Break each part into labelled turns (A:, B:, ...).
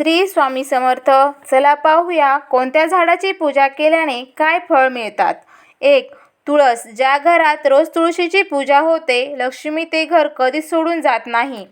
A: श्री स्वामी समर्थ. चला पाहूया कोणत्या झाडाची पूजा केल्याने काय फळ मिळतात. एक तुळस. ज्या घरात रोज तुळशीची पूजा होते लक्ष्मी ते घर कधीच सोडून जात नाही.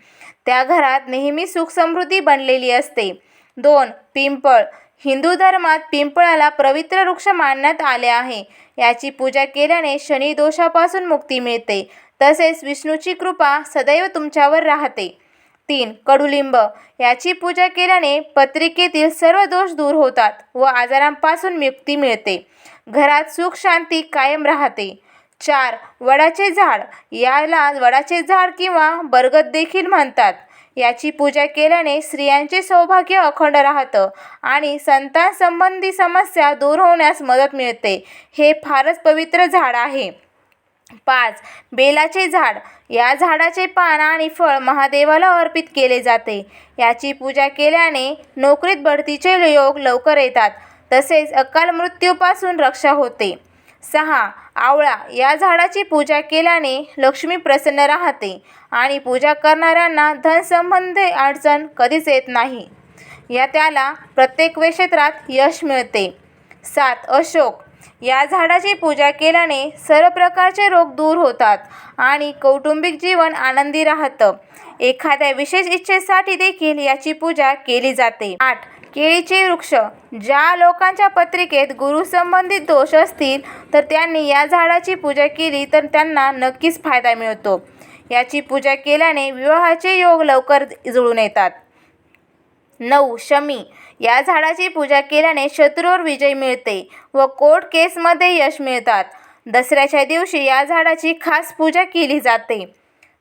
A: त्या घरात नेहमी सुख समृद्धी बनलेली असते. दोन पिंपळ. हिंदू धर्मात पिंपळाला पवित्र वृक्ष मानण्यात आले आहे. याची पूजा केल्याने शनी दोषापासून मुक्ती मिळते. तसेच विष्णूची कृपा सदैव तुमच्यावर राहते. तीन कडुलिंब. याची पूजा केल्याने पत्रिकेतील सर्व दोष दूर होतात व आजारांपासून मुक्ती मिळते. घरात सुख शांती कायम राहते. चार वडाचे झाड. याला वडाचे झाड किंवा बरगद देखील म्हणतात. याची पूजा केल्याने स्त्रियांचे सौभाग्य अखंड राहतं आणि संतान संबंधी समस्या दूर होण्यास मदत मिळते. हे फारच पवित्र झाड आहे. पाच. बेलाचे झाड. या झाडाचे पान आणि फळ महादेवाला अर्पित केले जाते. याची पूजा केल्याने नोकरीत बढतीचे योग लवकर येतात. तसेच अकाल मृत्यूपासून रक्षा होते. सहा. आवळा. या झाडाची पूजा केल्याने लक्ष्मी प्रसन्न राहते आणि पूजा करणाऱ्यांना धनसंबंधी अडचण कधीच येत नाही. या त्याला प्रत्येक क्षेत्रात यश मिळते. सात. अशोक. या झाडाची पूजा केल्याने सर्व प्रकारचे रोग दूर होतात आणि कौटुंबिक जीवन आनंदी राहतं. एखाद्या विशेष इच्छेसाठी देखील याची पूजा केली जाते. आठ. केळीचे वृक्ष. ज्या लोकांच्या पत्रिकेत गुरुसंबंधित दोष असतील तर त्यांनी या झाडाची पूजा केली तर त्यांना नक्कीच फायदा मिळतो. याची पूजा केल्याने विवाहाचे योग लवकर जुळून येतात. नऊ शमी. या झाडाची पूजा केल्याने शत्रूवर विजय मिळते व कोर्ट केसमध्ये यश मिळतात. दसऱ्याच्या दिवशी या झाडाची खास पूजा केली जाते.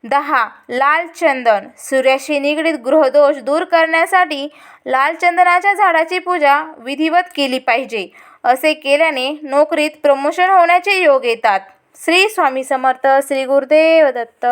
A: दहा लाल चंदन. सूर्याशी निगडीत गृहदोष दूर करण्यासाठी लाल चंदनाच्या झाडाची पूजा विधिवत केली पाहिजे. असे केल्याने नोकरीत प्रमोशन होण्याचे योग येतात. श्री स्वामी समर्थ श्री गुरुदेव दत्त.